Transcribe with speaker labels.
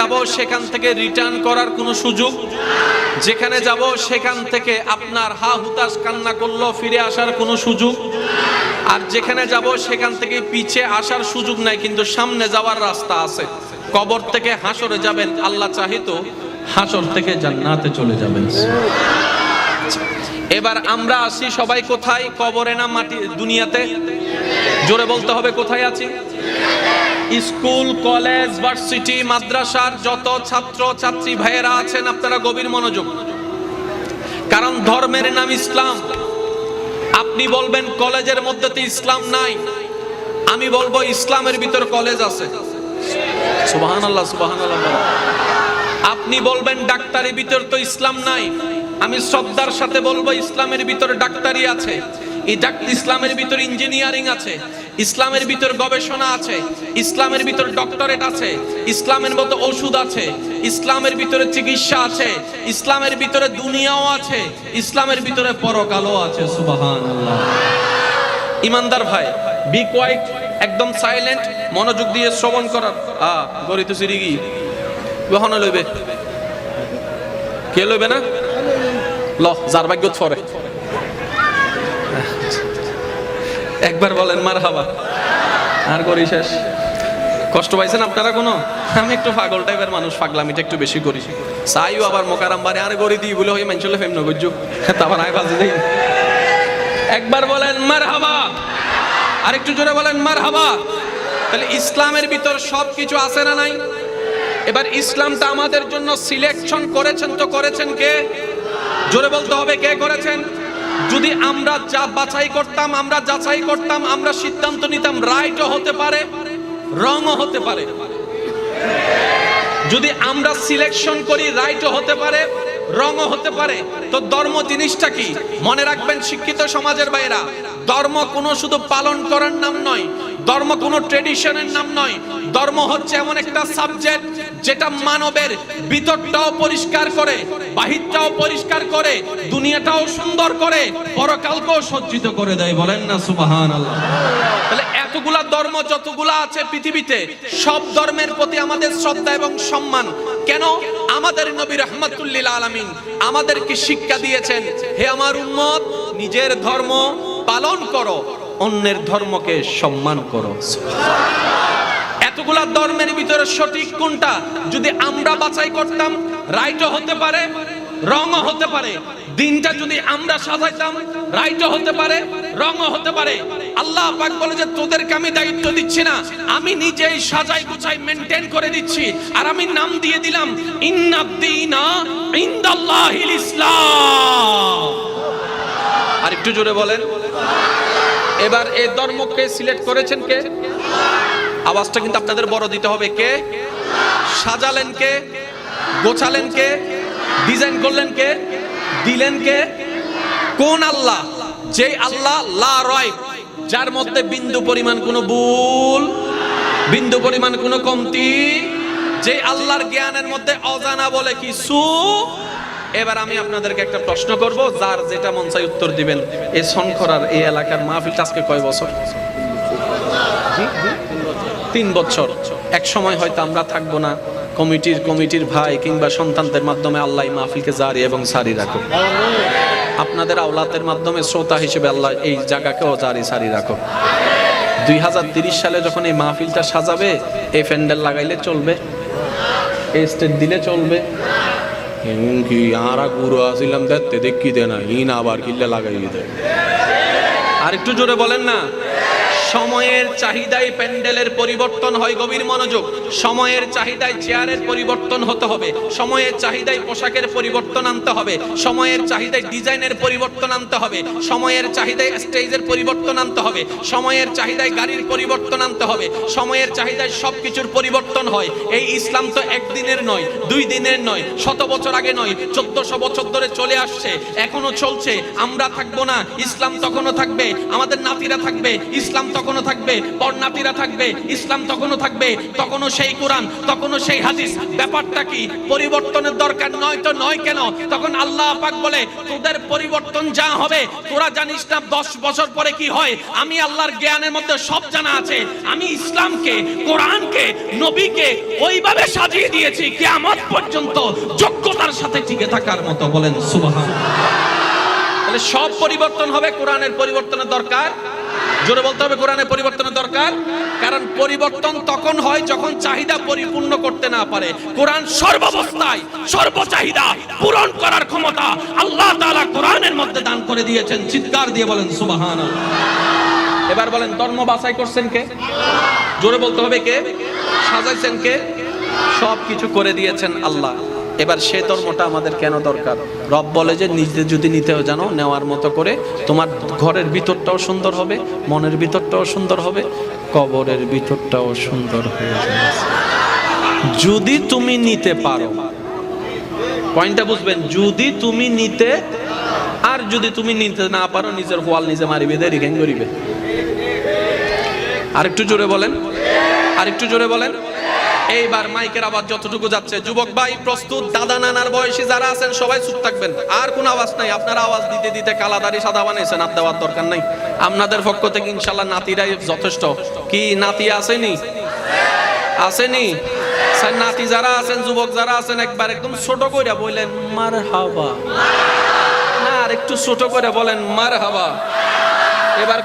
Speaker 1: যাব, সেখান থেকে রিটার্ন করার কোনো সুযোগ? যেখানে যাব, সেখান থেকে আপনার হা হুতাশ কান্না করল, ফিরে আসার কোনো সুযোগ? আর যেখানে যাব, সেখান থেকে পিছে আসার সুযোগ নাই, কিন্তু সামনে যাওয়ার রাস্তা আছে। কবর থেকে হাসরে যাবেন, আল্লাহ চাহিত হাসর থেকে জান্নাতে চলে যাবেন। এবার আমরা আসি সবাই কোথায়? কবরে না মাটি দুনিয়াতে? জোরে বলতে হবে, কোথায় আছি? স্কুল, কলেজ, ভার্সিটি, মাদ্রাসার যত ছাত্র, ছাত্রী ভাইয়েরা আছেন, আপনারা গভীর মনোযোগ। কারণ ধর্মের নাম ইসলাম। আপনি বলবেন কলেজের মধ্যে তো ইসলাম নাই। আমি বলব ইসলামের ভিতর কলেজ আছে। আল্লাহ আপনি বলবেন ডাক্তারের ভিতর তো ইসলাম নাই। আমি শ্রদ্ধার সাথে বলব ইসলামের ভিতরে ডাক্তারি আছে। ইসলামের ভিতর ইঞ্জিনিয়ারিং আছে, ইসলামের ভিতর গবেষণা আছে, ইসলামের ভিতর ডক্টরেট আছে, ইসলামের মতো ওষুধ আছে, ইসলামের ভিতরে চিকিৎসা আছে, ইসলামের ভিতরে দুনিয়াও আছে, ইসলামের ভিতরে পরকালও আছে সুবাহান ইমানদার ভাই বি কোয়াইট একদম সাইলেন্ট মনোযোগ দিয়ে শ্রবণ করার। আ গরিত সিরিগি গহনা লইবে। কে লইবে না? ল, যার ভাগ্য ফরে একবার বলেন মার হাবা আর করি শেষ। কষ্ট পাইছেন আপনারা কোনো? আমি একটু পাগল টাইপের মানুষ, পাগলামিটা একটু বেশি করি। চাইও আবার মোকারাম বারে আরে গড়ি দিই বলে হয়ে মানচলে ফেম নগজ্য তারপর আয় বাজে দেই। একবার বলেন মার হাবা আর একটু জোরে বলেন মার হাবা তাহলে ইসলামের ভিতর সব কিছু আছে না নাই? এবার ইসলামটা আমাদের জন্য সিলেকশন করেছেন তো করেছেন কে? জোরে বলতে হবে কে করেছেন? যদি আমরা যা বাছাই করতাম, আমরা যাচাই করতাম, আমরা সিদ্ধান্ত নিতাম রাইটও হতে পারে রংও হতে পারে। যদি আমরা সিলেকশন করি রাইটও হতে পারে রংও হতে পারে, তো ধর্ম জিনিসটা কি? মনে রাখবেন, শিক্ষিত সমাজের বাইরা ধর্ম কোনো শুধু পালন করার নাম নয়, ধর্ম কোনো ট্রেডিশনের নাম নয়, ধর্ম হচ্ছে এমন একটা সাবজেক্ট যেটা মানবের ভিতরটাও পরিষ্কার করে, বাহিরটাও পরিষ্কার করে, দুনিয়াটাও সুন্দর করে, পরকালকেও সজ্জিত করে দেয়। বলেন না সুবাহান তাহলে এতগুলা ধর্ম যতগুলা আছে পৃথিবীতে, সব ধর্মের প্রতি আমাদের শ্রদ্ধা এবং সম্মান। কেন? আমাদের নবী রহমতুল্লিল আলামিন আমাদেরকে শিক্ষা দিয়েছেন, হে আমার উম্মত, নিজের ধর্ম পালন করো, অন্যের ধর্মকে সম্মান করো। এতগুলা ধর্মের ভিতরে সঠিক কোনটা? যদি আমরা বাছাই করতাম, রাইটও হতে পারে রংও হতে পারে। দিনটা যদি আমরা সাজাইতাম, রাইটও হতে পারে রংও হতে পারে। আল্লাহ পাক বলে যে, তোদেরকে আমি দায়িত্ব দিচ্ছি না। আমি নিজেই সাজাই গুছাই মেনটেন করে দিচ্ছি। আর আমি নাম দিয়ে দিলাম ইন্নাদ্দিনা ইনদাল্লাহিল ইসলাম। আর একটু জোরে বলেন। এবার এই ধর্মকে সিলেক্ট করেছেন কে? আওয়াজটা কিন্তু আপনাদের বড় দিতে হবে। কে? সাজালেন কে? গোছালেন কে? ডিজাইন করলেন কে? দিলেন কে? কোন আল্লাহ? যে আল্লাহ লা রয় যার মধ্যে বিন্দু পরিমাণ কোনো ভুল, বিন্দু পরিমাণ কোনো কমতি যে আল্লাহর জ্ঞানের মধ্যে অজানা বলে কিছু, এবার আমি আপনাদেরকে একটা প্রশ্ন করব, যার যেটা মন চাই উত্তর দিবেন। এই শঙ্করার এই এলাকার মাহফিলটা আজকে কয় বছর? তিন বছর। এক সময় হয়তো আমরা থাকব না কমিটির কমিটির ভাই কিংবা সন্তানদের মাধ্যমে আল্লাহ মাহফিলকে জারি এবং সারি রাখো আপনাদের আওলাতের মাধ্যমে শ্রোতা হিসেবে আল্লাহ এই জায়গাকেও জারি সারি রাখো দুই হাজার তিরিশ সালে যখন এই মাহফিলটা সাজাবে এই প্যান্ডেল লাগাইলে চলবে এই স্টেট দিলে চলবে। কি আরা গুরু আসিলাম দেখতে দেখি দে না ইন আবার কিল্লে লাগাই দে আর একটু জোরে বলেন না। সময়ের চাহিদায় প্যান্ডেলের পরিবর্তন হয় গভীর মনোযোগ। সময়ের চাহিদায় চেয়ারের পরিবর্তন হতে হবে। সময়ের চাহিদায় পোশাকের পরিবর্তন আনতে হবে। সময়ের চাহিদায় ডিজাইনের পরিবর্তন আনতে হবে। সময়ের চাহিদায় স্টেজের পরিবর্তন আনতে হবে। সময়ের চাহিদায় গাড়ির পরিবর্তন আনতে হবে। সময়ের চাহিদায় সবকিছুর পরিবর্তন হয়। এই ইসলাম তো একদিনের নয়, দুই দিনের নয়, শত বছর আগে নয়, চোদ্দশো বছর ধরে চলে আসছে, এখনও চলছে। আমরা থাকব না, ইসলাম তখনও থাকবে, আমাদের নাতিরা থাকবে, ইসলাম তখন তখনও থাকবে পর্ণাতিরা থাকবে, ইসলাম তখনও থাকবে, তখনও সেই কোরআন, তখনও সেই হাদিস। ব্যাপারটা কি? পরিবর্তনের দরকার নয় তো নয় কেন? তখন আল্লাহ পাক বলে, তোদের পরিবর্তন যা হবে, তোরা জানিস না দশ বছর পরে কি হয়? আমি আল্লাহর জ্ঞানের মধ্যে সব জানা আছে। আমি ইসলামকে, কোরআনকে, নবীকে ওইভাবে সাজিয়ে দিয়েছি, কিয়ামত পর্যন্ত যোগ্যতার সাথে টিকে থাকার মতো। বলেন তাহলে সব পরিবর্তন হবে, কোরআনের পরিবর্তনের দরকার জোরে বলতে হবে, কোরআনে পরিবর্তনের দরকার। কারণ পরিবর্তন তখন হয় যখন চাহিদা পরিপূর্ণ করতে না পারে। কোরআন সর্বাবস্থায়, সর্বচাহিদা পূরণ করার ক্ষমতা আল্লাহ তাআলা কোরআনের মধ্যে দান করে দিয়েছেন। চিৎকার দিয়ে বলেন, সুবহানাল্লাহ। এবার বলেন, ধর্ম বাছাই করছেন কে? জোরে বলতে হবে কে? সাজাইছেন কে? সব কিছু করে দিয়েছেন আল্লাহ। এবার সে ধর্মটা আমাদের কেন দরকার? রব বলে যে নিজে যদি নিতেও জানো, নেওয়ার মতো করে তোমার ঘরের ভিতরটাও সুন্দর হবে, মনের ভিতরটাও সুন্দর হবে, কবরের ভিতরটাও সুন্দর হয়ে যাবে। যদি তুমি নিতে পারো। পয়েন্টটা বুঝবেন, যদি তুমি নিতে, আর যদি তুমি নিতে না পারো, নিজের ওয়াল নিজে মারিবে, দেরি ঘ্যাং করিবে? আরেকটু জোরে বলেন, আরেকটু জোরে বলেন। এইবার মাইকের আওয়াজ যতটুকু যাচ্ছে। যুবক ভাই, প্রস্তুত? দাদা নানার বয়সী যারা আছেন, সবাই চুপ থাকবেন। আর কোন আওয়াজ নাই। আপনারা আওয়াজ দিতে দিতে কালাদারি সাদা বানাইছেন আর দেওয়ার দরকার নাই। আপনাদের পক্ষ থেকে ইনশাল্লাহ নাতিরাই যথেষ্ট। কি, নাতি আসেনি? আসেনি? স্যার, নাতি যারা আছেন, যুবক যারা আছেন, একবার একদম ছোট করে বললেন মার হাবা না, আর একটু ছোট করে বলেন মার হাবা এবার